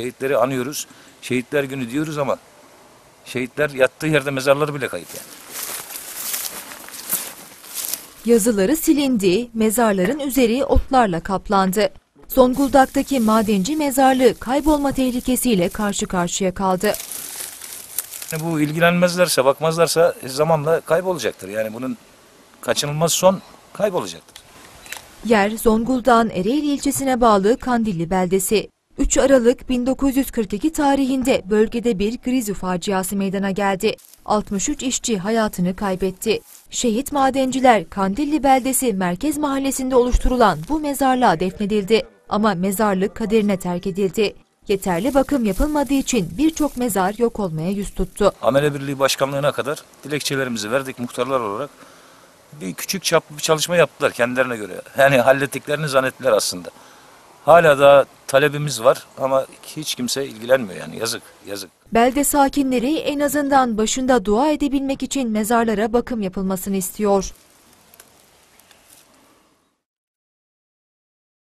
Şehitleri anıyoruz. Şehitler günü diyoruz ama şehitler yattığı yerde mezarları bile kayıp yani. Yazıları silindi, mezarların üzeri otlarla kaplandı. Zonguldak'taki madenci mezarlığı kaybolma tehlikesiyle karşı karşıya kaldı. Yani bu ilgilenmezlerse, bakmazlarsa zamanla kaybolacaktır. Yani bunun kaçınılmaz son kaybolacaktır. Yer Zonguldak'ın Ereğli ilçesine bağlı Kandilli beldesi. 3 Aralık 1942 tarihinde bölgede bir grizu faciası meydana geldi. 63 işçi hayatını kaybetti. Şehit madenciler Kandilli beldesi merkez mahallesinde oluşturulan bu mezarlığa defnedildi. Ama mezarlık kaderine terk edildi. Yeterli bakım yapılmadığı için birçok mezar yok olmaya yüz tuttu. Amele Birliği Başkanlığı'na kadar dilekçelerimizi verdik muhtarlar olarak. Bir küçük çaplı bir çalışma yaptılar kendilerine göre. Yani hallettiklerini zannettiler aslında. Hala da talebimiz var ama hiç kimse ilgilenmiyor yani yazık yazık. Belde sakinleri en azından başında dua edebilmek için mezarlara bakım yapılmasını istiyor.